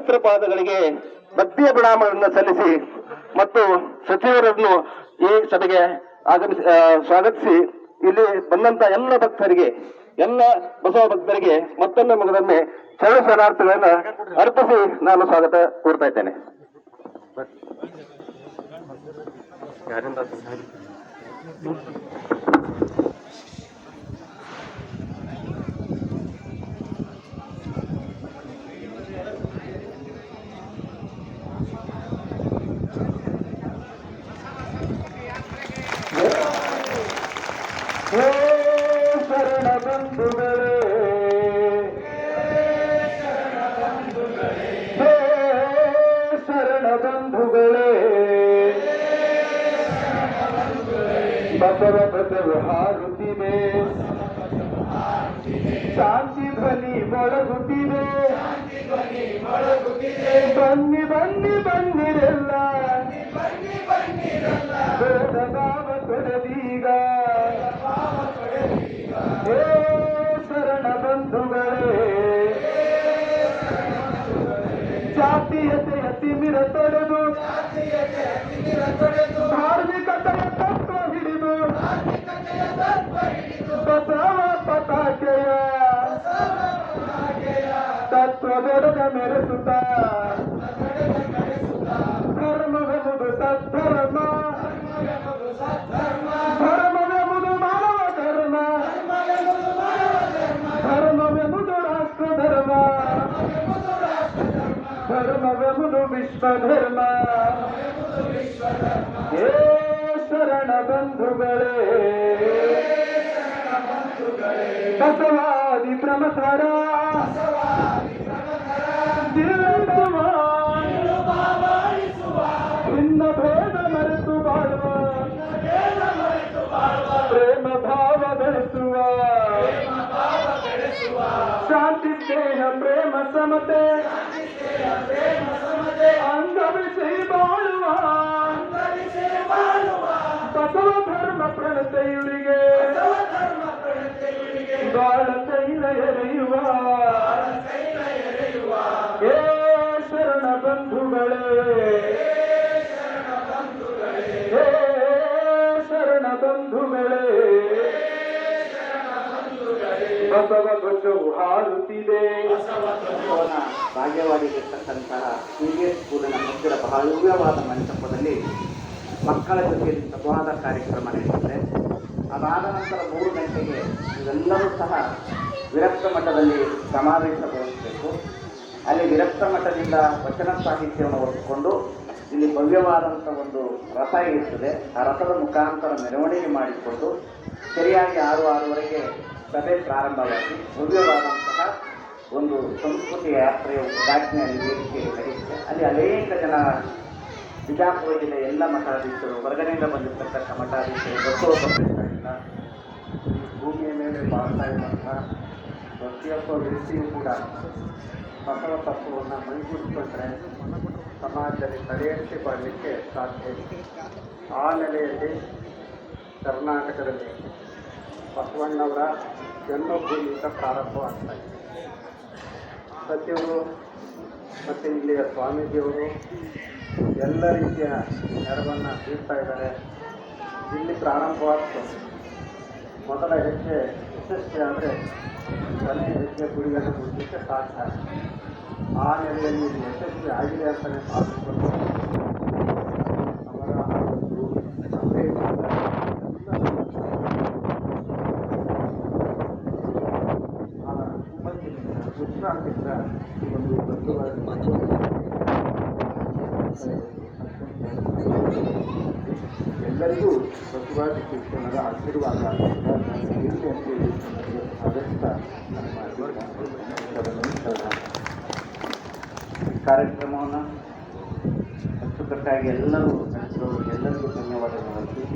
ಪವಿತ್ರ ಪಾದಗಳಿಗೆ ಭಕ್ತಿಯ ಪ್ರಣಾಮಗಳನ್ನು ಸಲ್ಲಿಸಿ ಮತ್ತು ಸಚಿವರನ್ನು ಈ ಸಭೆಗೆ ಆಗಮಿಸಿ ಸ್ವಾಗತಿಸಿ. ಇಲ್ಲಿ ಬಂದಂತ ಎಲ್ಲ ಭಕ್ತರಿಗೆ, ಎಲ್ಲ ಬಸವ ಭಕ್ತರಿಗೆ ಮತ್ತೊಮ್ಮೆ ಮಗದೊಮ್ಮೆ ಶರಣ ಶರಣಾರ್ಥಿಗಳನ್ನ ಅರ್ಪಿಸಿ ನಾನು ಸ್ವಾಗತ ಕೋರ್ತಾ ಇದ್ದೇನೆ. ಬಸವ ಬಸವ ಹಾರುತ್ತಿವೆ. ಶಾಂತಿ ಧ್ವನಿ ಮೊಳಗುತ್ತಿದೆ. ಬನ್ನಿ ಬನ್ನಿ, ಬನ್ನಿರೆಲ್ಲ. ಭೇದ ಭಾವ ತೊಡೆದೀಗ ಹೇ ಶರಣ ಬಂಧುಗಳೇ. ಜಾತೀಯತೆಯ ತಿಮಿರ ತೊಡೆದು. ತತ್ವದೊಡನೆ ಮೆರೆಸುತ್ತ ಧರ್ಮವೆಂಬುದು ಸದ್ಧರ್ಮ ಧರ್ಮವೆಂಬುದು ಮಾನವ ಧರ್ಮ ಧರ್ಮವೆಂಬುದು ರಾಷ್ಟ್ರ ಧರ್ಮ ಧರ್ಮವೆಂಬುದು ವಿಶ್ವ ಧರ್ಮ ಹೇ ಶರಣ ಬಂಧುಗಳೇ ಬಸವಾದಿ ಪ್ರಮಥರ ಶಾಂತಿ ಸ್ನೇಹ ಪ್ರೇಮ ಸಮತೆ ಅಂಗವಿಸಿ ಬಾಳುವ ಬಸವ ಧರ್ಮ ಪ್ರಣತೆಯುರಿಗೆ ಬಾಳ ತೈಲ ಎರೆಯುವ ಹೇ ಶರಣ ಬಂಧುಗಳೇ ಹೇ ಶರಣ ಬಂಧುಗಳೇ ಬಸವ ಬಸವನ ಭಾಗ್ಯವಾಡಿಗಿರ್ತಕ್ಕಂತಹ ಸಿಬಿಎಸ್ ಸ್ಕೂಲಿನ ಮಕ್ಕಳ ಭವ್ಯವಾದ ಮಂಟಪದಲ್ಲಿ ಮಕ್ಕಳ ಜೊತೆ ಸಂವಾದ ಕಾರ್ಯಕ್ರಮ ನಡೆಯುತ್ತೆ ಅದಾದ ನಂತರ ಮೂರು ಗಂಟೆಗೆ ಇವೆಲ್ಲರೂ ಸಹ ವಿರಕ್ತ ಮಠದಲ್ಲಿ ಸಮಾವೇಶಗೊಳಿಸಬೇಕು ಅಲ್ಲಿ ವಿರಕ್ತ ಮಠದಿಂದ ವಚನ ಸಾಹಿತ್ಯವನ್ನು ಒಪ್ಪಿಕೊಂಡು ಇಲ್ಲಿ ಭವ್ಯವಾದಂಥ ಒಂದು ರಥ ಇರುತ್ತದೆ. ಆ ರಥದ ಮುಖಾಂತರ ಮೆರವಣಿಗೆ ಮಾಡಿಕೊಂಡು ಸರಿಯಾಗಿ ಆರು ಆರೂವರೆಗೆ ಸಭೆ ಪ್ರಾರಂಭವಾಗಿ ಭವ್ಯವಾದಂತಹ ಒಂದು ಸಂಸ್ಕೃತಿ ಯಾತ್ರೆಯ ಉದ್ಘಾಟನೆಯಲ್ಲಿ ವೇದಿಕೆ ನಡೆಯುತ್ತೆ. ಅಲ್ಲಿ ಅನೇಕ ಜನ ಬಿಜಾಪುರ ಜಿಲ್ಲೆಯ ಎಲ್ಲ ಮಠಾಧೀಶರು, ಹೊರಗಡೆಯಿಂದ ಬಂದಿರತಕ್ಕಂಥ ಮಠಾಧೀಶರು ಬಸವ ಭೂಮಿಯ ಮೇಲೆ ಬಾಳ್ತಾ ಇರುವಂತಹ ಪ್ರತಿಯೊಬ್ಬ ವ್ಯಕ್ತಿಯೂ ಕೂಡ ಬಸವ ತತ್ವವನ್ನು ಮೈಗೂಡಿಸ್ಕೊಂಡ್ರೆ ಸಮಾಜದಲ್ಲಿ ತಡೆಯಂತೆ ಬರಲಿಕ್ಕೆ ಸಾಧ್ಯ ಇದೆ. ಆ ನೆಲೆಯಲ್ಲಿ ಕರ್ನಾಟಕದಲ್ಲಿ ಬಸವಣ್ಣವರ ಜನ್ಮಭೂಮಿಯಿಂದ ಪ್ರಾರಂಭವಾಗ್ತಾ ಇದೆ. ಸಚಿವರು ಮತ್ತು ಇಲ್ಲಿಯ ಸ್ವಾಮೀಜಿಯವರು ಎಲ್ಲ ರೀತಿಯ ನೆರವನ್ನು ನೀಡ್ತಾ ಇದ್ದಾರೆ. ಇಲ್ಲಿ ಪ್ರಾರಂಭವಾಗ್ತು ಮೊದಲ ಹೆಜ್ಜೆ ಯಶಸ್ವಿ ಆದರೆ ಕೊನೆ ಹೆಜ್ಜೆ ಗುರಿಯನ್ನು ಮುಟ್ಟಲಿಕ್ಕೆ ಸಾಧ್ಯ ಆ ನೆಲೆಯಲ್ಲಿ ಇದು ಯಶಸ್ವಿ ಆಗಿದೆ ಅಂತಲೇ ಭಾವಿಸಿಕೊಂಡು ಅವರ ಆ ಒಂದು ಸಂದೇಶದ ಎಲ್ಲ ಆ ಕುಮ್ಮಕ್ಕಿನಿಂದ, ಉತ್ಸಾಹದಿಂದ ಈ ಒಂದು ಎಲ್ಲರಿಗೂ ಬಸವಾದ ಶಿಕ್ಷಣದ ಆಶೀರ್ವಾದ ಈ ಕಾರ್ಯಕ್ರಮವನ್ನು ಅಚ್ಚುಕಟ್ಟಾಗಿ ಎಲ್ಲರೂ ನಡೆಸಿದವರು ಎಲ್ಲರಿಗೂ ಧನ್ಯವಾದಗಳು.